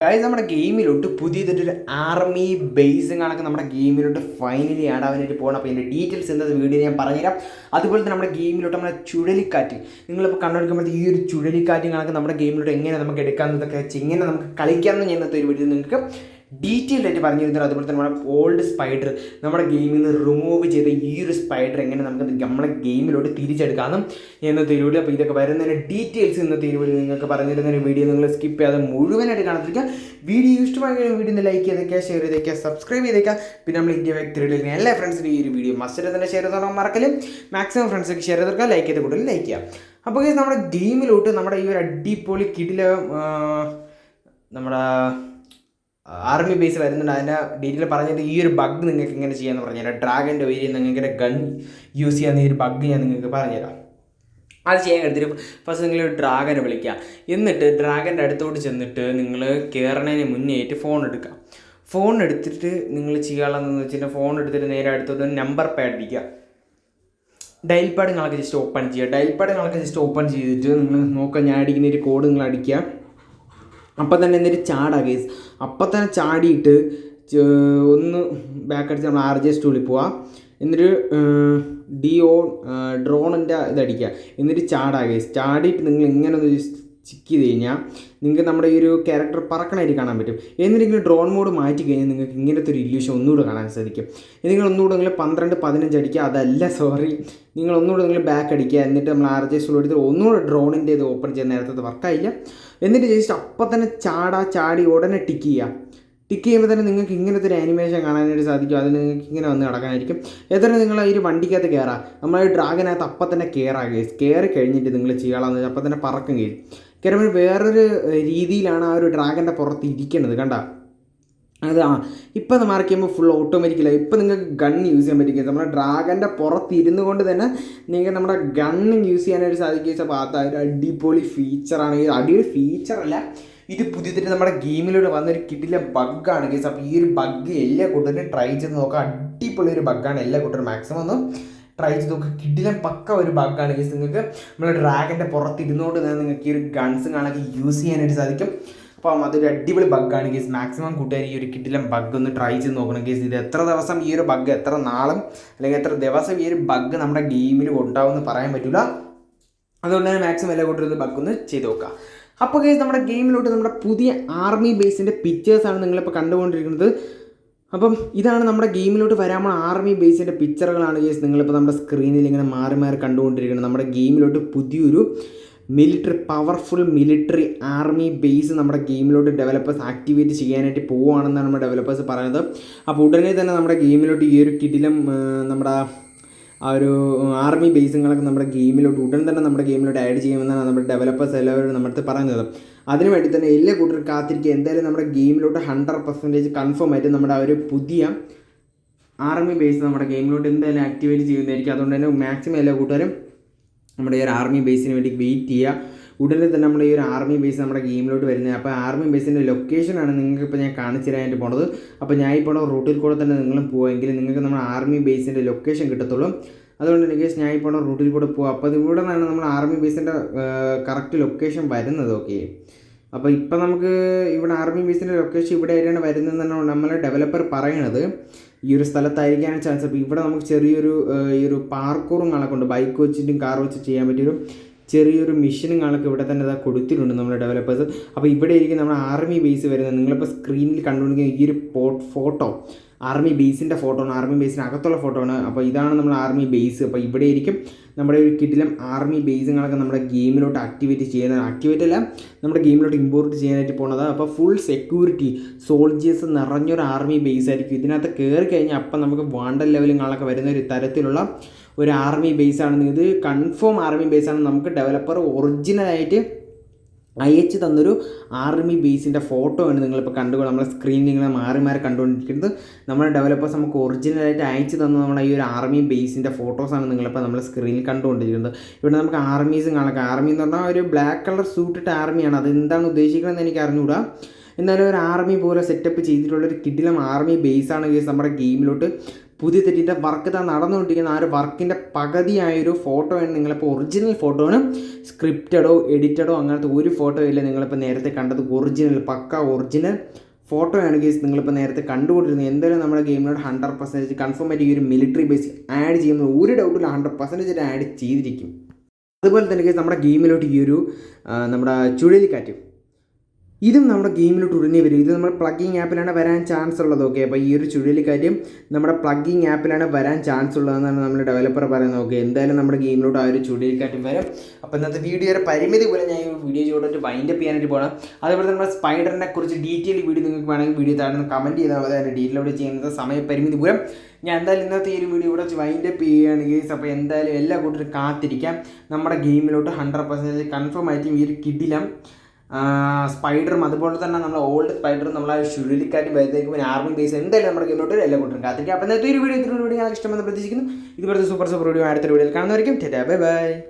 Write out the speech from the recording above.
അതായത് നമ്മുടെ ഗെയിമിലോട്ട് പുതിയതൊരു army base കണക്ക് നമ്മുടെ ഗെയിമിലോട്ട് ഫൈനലി ആഡ് ആവാനായിട്ട് പോകണം അപ്പോൾ ഇതിന്റെ ഡീറ്റെയിൽസ് ഇന്നത്തെ വീഡിയോ ഞാൻ പറഞ്ഞുതരാം. അതുപോലെ തന്നെ നമ്മുടെ ഗെയിമിലോട്ട് നമ്മുടെ ചുഴലിക്കാറ്റ്. നിങ്ങളിപ്പോൾ കണ്ടുപിടിക്കുമ്പോൾ ഈ ഒരു ചുഴലിക്കാറ്റ് കണക്ക് നമ്മുടെ ഗെയിമിലോട്ട് എങ്ങനെ നമുക്ക് എടുക്കാമെന്നതൊക്കെ വെച്ച് ഇങ്ങനെ നമുക്ക് കളിക്കാമെന്ന് ഞാൻ ഇന്നത്തെ ഒരു വീഡിയോ നിങ്ങൾക്ക് ഡീറ്റെയിൽഡ് ആയിട്ട് പറഞ്ഞു തരുന്നത് അതുപോലെ തന്നെ നമ്മുടെ ഓൾഡ് സ്പൈഡർ നമ്മുടെ ഗെയിമിൽ നിന്ന് റിമൂവ് ചെയ്ത ഈ ഒരു സ്പൈഡർ എങ്ങനെ നമുക്ക് നമ്മുടെ ഗെയിമിലോട്ട് തിരിച്ചെടുക്കാമെന്നും ഒരു അപ്പോൾ ഇതൊക്കെ വരുന്നതിന് ഡീറ്റെയിൽസ് ഇന്നത്തെ ഒരു വീഡിയോ നിങ്ങൾക്ക് പറഞ്ഞു തരുന്ന ഒരു വീഡിയോ നിങ്ങൾ സ്കിപ്പ് ചെയ്യാതെ മുഴുവനായിട്ട് കാണത്തിരിക്കുക വീഡിയോ ഇഷ്ടമായി വീഡിയോ ലൈക്ക് ചെയ്തേക്കുക ഷെയർ ചെയ്തേക്കുക സബ്സ്ക്രൈബ് ചെയ്തേക്കുക. പിന്നെ നമ്മൾ ഇന്ത്യ വ്യക്തികളിൽ എല്ലാ ഫ്രണ്ട്സിനും ഈ ഒരു വീഡിയോ മസ്റ്റ് തന്നെ ഷെയർ ചെയ്താൽ മറക്കലും മാക്സിമം ഫ്രണ്ട്സൊക്കെ ഷെയർ ചെയ്തെടുക്കുക ലൈക്ക് ചെയ്ത് കൂടുതൽ ലൈക്ക് ചെയ്യുക. അപ്പോൾ നമ്മുടെ ഗെയിമിലോട്ട് നമ്മുടെ ഈ ഒരു അടിപൊളി കിടില നമ്മുടെ ആർമി ബേസ് വരുന്നുണ്ട്. അതിന്റെ ഡീറ്റെയിൽ പറഞ്ഞിട്ട് ഈ ഒരു ബഗ് നിങ്ങൾക്ക് ഇങ്ങനെ ചെയ്യാമെന്ന് പറഞ്ഞുതരാം. ഡ്രാഗന്റെ വഴി നിങ്ങൾക്ക് ഗൺ യൂസ് ചെയ്യാവുന്ന ഈ ഒരു ബഗ് ഞാൻ നിങ്ങൾക്ക് പറഞ്ഞുതരാം. അത് ചെയ്യാൻ എടുത്തിട്ട് ഫസ്റ്റ് നിങ്ങൾ ഡ്രാഗനെ വിളിക്കുക. എന്നിട്ട് ഡ്രാഗന്റെ അടുത്തോട്ട് ചെന്നിട്ട് നിങ്ങൾ കയറണതിന് മുന്നേറ്റ് ഫോൺ എടുക്കുക. ഫോൺ എടുത്തിട്ട് നിങ്ങൾ ചെയ്യാനുള്ളതെന്ന് വെച്ചിട്ടുണ്ടെങ്കിൽ ഫോൺ എടുത്തിട്ട് നേരെ അടുത്തോട്ട് നമ്പർ പാഡ് അടിക്കുക ഡയൽ പാഡ് നിങ്ങൾക്ക് ജസ്റ്റ് ഓപ്പൺ ചെയ്യുക. ഡയൽ പാഡ് നിങ്ങൾക്ക് ജസ്റ്റ് ഓപ്പൺ ചെയ്തിട്ട് നിങ്ങൾ നോക്കുക. ഞാൻ അടിക്കുന്ന ഒരു കോഡ് നിങ്ങൾ അടിക്കുക. അപ്പം തന്നെ എന്നിട്ട് ചാടാ കേസ് അപ്പം തന്നെ ചാടിയിട്ട് ഒന്ന് ബാക്ക് അടിച്ച് നമ്മൾ ആർ ജെ സ്റ്റൂളിൽ പോവാ. എന്നിട്ട് ഡി ഓ ഡ്രോണിന്റെ ഇതടിക്കുക എന്നിട്ട് ചാടാ കേസ് ചാടിയിട്ട് നിങ്ങൾ എങ്ങനെ ഒന്ന് ചിക്ക് ചെയ്ത് കഴിഞ്ഞാൽ നിങ്ങൾക്ക് നമ്മുടെ ഈ ഒരു ക്യാരക്ടർ പറക്കണമായിട്ട് കാണാൻ പറ്റും. എന്നിട്ടെങ്കിലും ഡ്രോൺ മോഡ് മാറ്റി കഴിഞ്ഞാൽ നിങ്ങൾക്ക് ഇങ്ങനത്തെ ഒരു ഇല്യൂഷൻ ഒന്നുകൂടെ കാണാൻ സാധിക്കും. നിങ്ങൾ ഒന്നുകൂടെ നിങ്ങൾ പന്ത്രണ്ട് പതിനഞ്ച് അടിക്കുക അതല്ല സോറി നിങ്ങൾ ഒന്നുകൂടെ നിങ്ങൾ ബാക്ക് അടിക്കുക എന്നിട്ട് നമ്മൾ ആർ ജെ സ്റ്റൂൾ എടുത്ത് ഒന്നുകൂടെ ഡ്രോണിന്റെ ഇത് ഓപ്പൺ ചെയ്യാൻ നേരത്തെ വർക്കായില്ല എന്നിട്ട് ജസ്റ്റ് അപ്പം തന്നെ ചാടാ ചാടി ഉടനെ ടിക്ക് ചെയ്യുക. ടിക്ക് ചെയ്യുമ്പോൾ തന്നെ നിങ്ങൾക്ക് ഇങ്ങനത്തെ ഒരു ആനിമേഷൻ കാണാനായിട്ട് സാധിക്കും. അതിന് നിങ്ങൾക്ക് ഇങ്ങനെ വന്ന് കിടക്കാനായിരിക്കും എത്ര നിങ്ങൾ ഈ ഒരു വണ്ടിക്കകത്ത് കയറാം നമ്മൾ ഡ്രാഗനകത്ത് അപ്പം തന്നെ കയറാം കയറി കഴിഞ്ഞിട്ട് നിങ്ങൾ ചെയ്യാമെന്ന് വെച്ചാൽ അപ്പം തന്നെ പറക്കും കഴിയും കയറുമ്പോൾ വേറൊരു രീതിയിലാണ് ആ ഒരു ഡ്രാഗന്റെ പുറത്ത് ഇരിക്കുന്നത് കണ്ട? അത് ആ ഇപ്പം മാർക്ക് ചെയ്യുമ്പോൾ ഫുൾ ഓട്ടോമാറ്റിക്കലായി ഇപ്പം നിങ്ങൾക്ക് ഗൺ യൂസ് ചെയ്യാൻ പറ്റും. നമ്മുടെ ഡ്രാഗന്റെ പുറത്ത് ഇരുന്നു കൊണ്ട് തന്നെ നിങ്ങൾക്ക് നമ്മുടെ ഗൺ യൂസ് ചെയ്യാനായിട്ട് സാധിക്കുക അപ്പോൾ അത് ഒരു അടിപൊളി ഫീച്ചറാണ് ഇത് അടിപൊളി ഫീച്ചറല്ല ഇത് പുതിയതായിട്ട് നമ്മുടെ ഗെയിമിലൂടെ വന്നൊരു കിട്ടില്ല ബഗ്ഗാണ് കേസ് അപ്പോൾ ഈ ഒരു ബഗ് എല്ലാ കൂട്ടരും ട്രൈ ചെയ്ത് നോക്കാം. അടിപൊളി ഒരു ബഗ്ഗാണ് എല്ലാ കൂട്ടരും മാക്സിമം ഒന്ന് ട്രൈ ചെയ്ത് നോക്കുക കിഡിലെ പക്ക ഒരു ബഗ്ഗാണ് കേസ് നിങ്ങൾക്ക് നമ്മൾ ഡ്രാഗന്റെ പുറത്ത് ഇരുന്നുകൊണ്ട് തന്നെ നിങ്ങൾക്ക് ഈ ഒരു ഗൺസ് കാണാൻ യൂസ് ചെയ്യാനായിട്ട് സാധിക്കും. അപ്പം അതൊരു അടിപൊളി ബഗ്ഗാണ് കേസ് മാക്സിമം കൂട്ടുകാർ ഈ ഒരു കിട്ടിലം ബഗ് ഒന്ന് ട്രൈ ചെയ്ത് നോക്കണം കേസ് ഇത് എത്ര ദിവസം ഈ ഒരു ബഗ് എത്ര നാളും അല്ലെങ്കിൽ എത്ര ദിവസം ഈ ഒരു ബഗ് നമ്മുടെ ഗെയിമിൽ ഉണ്ടാവുമെന്ന് പറയാൻ പറ്റില്ല അതുകൊണ്ട് തന്നെ മാക്സിമം എല്ലാ കൂട്ടരും ബഗ് ഒന്ന് ചെയ്ത് നോക്കുക. അപ്പോൾ കേസ് നമ്മുടെ ഗെയിമിലോട്ട് നമ്മുടെ പുതിയ ആർമി ബേസിന്റെ പിക്ചേഴ്സാണ് നിങ്ങളിപ്പോൾ കണ്ടുകൊണ്ടിരിക്കുന്നത്. അപ്പം ഇതാണ് നമ്മുടെ ഗെയിമിലോട്ട് വരാൻ ആർമി ബേസിന്റെ പിക്ചറുകളാണ് ചേച്ചി നിങ്ങളിപ്പോൾ നമ്മുടെ സ്ക്രീനിൽ ഇങ്ങനെ മാറി മാറി കണ്ടുകൊണ്ടിരിക്കുന്നത്. നമ്മുടെ ഗെയിമിലോട്ട് പുതിയൊരു military powerful military army base നമ്മുടെ ഗെയിമിലോട്ട് ഡെവലപ്പേഴ്സ് ആക്ടിവേറ്റ് ചെയ്യാനായിട്ട് പോവുകയാണെന്നാണ് നമ്മുടെ ഡെവലപ്പേഴ്സ് പറയുന്നത്. അപ്പോൾ ഉടനെ തന്നെ നമ്മുടെ ഗെയിമിലോട്ട് ഈ ഒരു കിടിലം നമ്മുടെ ആ ഒരു ആർമി ബേസുകളൊക്കെ നമ്മുടെ ഗെയിമിലോട്ട് ഉടൻ തന്നെ നമ്മുടെ ഗെയിമിലോട്ട് ആഡ് ചെയ്യുമെന്നാണ് നമ്മുടെ ഡെവലപ്പേഴ്സ് എല്ലാവരും നമ്മുടെ പറയുന്നത്. അതിനു വേണ്ടി തന്നെ എല്ലാ കൂട്ടരും കാത്തിരിക്കുക. എന്തായാലും നമ്മുടെ ഗെയിമിലോട്ട് ഹൺഡ്രഡ് പെർസെന്റേജ് കൺഫേം ആയിട്ട് നമ്മുടെ ആ ഒരു പുതിയ ആർമി ബേസ് നമ്മുടെ ഗെയിമിലോട്ട് എന്തായാലും ആക്ടിവേറ്റ് ചെയ്യുന്നതായിരിക്കും. അതുകൊണ്ട് തന്നെ മാക്സിമം എല്ലാ കൂട്ടുകാരും നമ്മുടെ ഈ ഒരു ആർമി ബേസിന് വേണ്ടി വെയിറ്റ് ചെയ്യുക. ഉടനെ തന്നെ നമ്മുടെ ഈ ഒരു ആർമി ബേസ് നമ്മുടെ ഗെയിമിലോട്ട് വരുന്നത്. അപ്പോൾ ആർമി ബേസിന്റെ ലൊക്കേഷനാണ് നിങ്ങൾക്ക് ഇപ്പോൾ ഞാൻ കാണിച്ചു തരാനായിട്ട് പോണത്. അപ്പോൾ ഞാൻ ഇപ്പോൾ റൂട്ടിൽ കൂടെ തന്നെ നിങ്ങളും പോയെങ്കിൽ നിങ്ങൾക്ക് നമ്മുടെ ആർമി ബേസിന്റെ ലൊക്കേഷൻ കിട്ടത്തുള്ളൂ. അതുകൊണ്ട് എനിക്ക് ഞാൻ ഇപ്പോൾ റൂട്ടിൽ കൂടെ പോകും അപ്പോൾ ഇവിടെ നിന്നാണ് നമ്മൾ ആർമി ബേസിന്റെ കറക്റ്റ് ലൊക്കേഷൻ വരുന്നത്. ഓക്കെ അപ്പോൾ ഇപ്പം നമുക്ക് ഇവിടെ ആർമി ബേസിന്റെ ലൊക്കേഷൻ ഇവിടെ ആയിട്ടാണ് വരുന്നതെന്നാണ് നമ്മളെ ഡെവലപ്പർ പറയണത്. ഈ ഒരു സ്ഥലത്തായിരിക്കാൻ ചാൻസ് അപ്പോൾ ഇവിടെ നമുക്ക് ചെറിയൊരു ഈ ഒരു പാർക്കൂറും കണക്കുണ്ട് ബൈക്ക് വെച്ചിട്ടും കാർ വെച്ച് ചെയ്യാൻ പറ്റിയൊരു ചെറിയൊരു മിഷനും കാണൊക്കെ ഇവിടെ തന്നെ ഇതാ കൊടുത്തിട്ടുണ്ട് നമ്മുടെ ഡെവലപ്പേഴ്സ് അപ്പോൾ ഇവിടെ ആയിരിക്കും നമ്മുടെ ആർമി ബേസ് വരുന്നത് നിങ്ങളിപ്പോൾ സ്ക്രീനിൽ കണ്ടുകൊണ്ടിരിക്കുന്ന ഈ ഒരു ഫോട്ടോ ആർമി ബേസിന്റെ ഫോട്ടോ ആണ്. ആർമി ബേസിന്റെ അകത്തുള്ള ഫോട്ടോ ആണ്. അപ്പോൾ ഇതാണ് നമ്മുടെ ആർമി ബേസ് അപ്പോൾ ഇവിടെ ഇരിക്കും നമ്മുടെ ഒരു കിറ്റിലും ആർമി ബേസുകളൊക്കെ നമ്മുടെ ഗെയിമിലോട്ട് ആക്ടിവേറ്റ് ചെയ്യുന്നത് ആക്ടിവേറ്റ് അല്ല നമ്മുടെ ഗെയിമിലോട്ട് ഇമ്പോർട്ട് ചെയ്യാനായിട്ട് പോകുന്നത് അപ്പോൾ ഫുൾ സെക്യൂരിറ്റി സോൾജേഴ്സ് നിറഞ്ഞൊരു ആർമി ബേസ് ആയിരിക്കും. ഇതിനകത്ത് കയറി കഴിഞ്ഞാൽ അപ്പം നമുക്ക് വാണ്ടൽ ലെവലുകളൊക്കെ വരുന്ന ഒരു തരത്തിലുള്ള ഒരു ആർമി ബേസ് ആണ് ഇത് കൺഫേം ആർമി ബേസ് ആണ് നമുക്ക് ഡെവലപ്പർ ഒറിജിനലായിട്ട് അയച്ചു തന്നൊരു ആർമി ബേസിന്റെ ഫോട്ടോ ആണ് നിങ്ങളിപ്പോൾ കണ്ടുകൊണ്ട് നമ്മളെ സ്ക്രീനിൽ ഇങ്ങനെ മാറി മാറി കണ്ടുകൊണ്ടിരിക്കുന്നത്. നമ്മുടെ ഡെവലപ്പേഴ്സ് നമുക്ക് ഒറിജിനലായിട്ട് അയച്ചു തന്ന നമ്മുടെ ഈ ഒരു ആർമി ബേസിന്റെ ഫോട്ടോസാണ് നിങ്ങളിപ്പോൾ നമ്മൾ സ്ക്രീനിൽ കണ്ടുകൊണ്ടിരിക്കുന്നത്. ഇവിടെ നമുക്ക് ആർമീസും കാണാം. ആർമി എന്ന് പറഞ്ഞാൽ ഒരു ബ്ലാക്ക് കളർ സൂട്ടിട്ട് ആർമിയാണ് അത് എന്താണ് ഉദ്ദേശിക്കുന്നതെന്ന് എനിക്ക് അറിഞ്ഞുകൂടാ എന്നാലും ഒരു ആർമി പോലെ സെറ്റപ്പ് ചെയ്തിട്ടുള്ള ഒരു കിടിലം ആർമി ബേസാണ് ഗേസ് നമ്മുടെ ഗെയിമിലോട്ട് പുതിയ തെറ്റിന്റെ വർക്ക് ഇതാ നടന്നുകൊണ്ടിരിക്കുന്ന ആ ഒരു വർക്കിന്റെ പകുതിയായൊരു ഫോട്ടോ ആണ് നിങ്ങളിപ്പോൾ ഒറിജിനൽ ഫോട്ടോ ആണ്. സ്ക്രിപ്റ്റഡോ എഡിറ്റഡോ അങ്ങനത്തെ ഒരു ഫോട്ടോ ഇല്ല നിങ്ങളിപ്പോൾ നേരത്തെ കണ്ടത് ഒറിജിനൽ പക്ക ഒറിജിനൽ ഫോട്ടോ ആണ് കേസ് നിങ്ങളിപ്പോൾ നേരത്തെ കണ്ടുകൊണ്ടിരുന്നത്. എന്തായാലും നമ്മുടെ ഗെയിമിനോട് ഹൺഡ്രഡ് പെർസെന്റേജ് കൺഫേം ആയിട്ട് ഈ ഒരു മിലിറ്ററി ബേസ് ആഡ് ചെയ്യുന്നത് ഒരു ഡൗട്ടിൽ ഹൺഡ്രഡ് പെർസെന്റേജ് ആഡ് ചെയ്തിരിക്കും. അതുപോലെ തന്നെ guys നമ്മുടെ ഗെയിമിലോട്ട് ഈ ഒരു നമ്മുടെ ചുഴലിക്കാറ്റ്. ഇതും നമ്മുടെ ഗെയിമിലോട്ട് ഉടനെ വരും. ഇത് നമ്മുടെ പ്ലഗ്ഗിങ് ആപ്പിലാണ് വരാൻ ചാൻസ് ഉള്ളത്. ഓക്കെ അപ്പോൾ ഈ ഒരു ചുഴലിക്കാര്യം നമ്മുടെ പ്ലഗ്ഗിങ് ആപ്പിലാണ് വരാൻ ചാൻസ് ഉള്ളതെന്നാണ് നമ്മൾ ഡെവലപ്പർ പറയുന്നത്. ഓക്കെ എന്തായാലും നമ്മുടെ ഗെയിമിലോട്ട് ആ ഒരു ചുഴലിക്കാറ്റും വരും. അപ്പോൾ ഇന്നത്തെ വീഡിയോയുടെ പരിമിതി പോലെ ഞാൻ ഈ വീഡിയോ ചെയ്തിട്ട് വൈൻഡ് അപ്പ് ചെയ്യാനായിട്ട് പോകണം അതേപോലെ നമ്മുടെ സ്പൈഡറിനെ കുറിച്ച് ഡീറ്റെയിൽ വീഡിയോ നിങ്ങൾക്ക് വേണമെങ്കിൽ വീഡിയോ താഴെ കമന്റ് ചെയ്താൽ മതി. അതിന്റെ ഡീറ്റെയിൽ അവിടെ ചെയ്യുന്നത് സമയപരിമിതി മൂലം ഞാൻ എന്തായാലും ഇന്നത്തെ ഈ ഒരു വീഡിയോ ഇവിടെ വൈൻഡ് അപ്പ് അപ്പോൾ എന്തായാലും എല്ലാ കൂട്ടരും കാത്തിരിക്കാം. നമ്മുടെ ഗെയിമിലോട്ട് ഹൺഡ്രഡ് പെർസെന്റേജ് കൺഫേം ആയിട്ടും ഈ ഒരു കിടിലം സ്പൈഡറും അതുപോലെ തന്നെ നമ്മൾ ഓൾഡ് സ്പൈഡറും നമ്മൾ ചുഴലിക്കാറ്റ് വരുന്നേക്കും പിന്നെ ആർമി ബേസ് എന്തായാലും നമ്മുടെ ഗെയിമിലോട്ട് എല്ലാം കൊണ്ടുവരും കാത്തിരിക്കും അപ്പോൾ ഇന്നത്തെ ഒരു വീഡിയോ ഇത്രയും വീഡിയോ ഞാൻ ഇഷ്ടമെന്ന് പ്രതീക്ഷിക്കുന്നു. ഇതുപോലത്തെ സൂപ്പർ സൂപ്പർ വീഡിയോ അടുത്തൊരു വീഡിയോയിൽ കാണുന്നവരിക്കും ബൈ ബൈ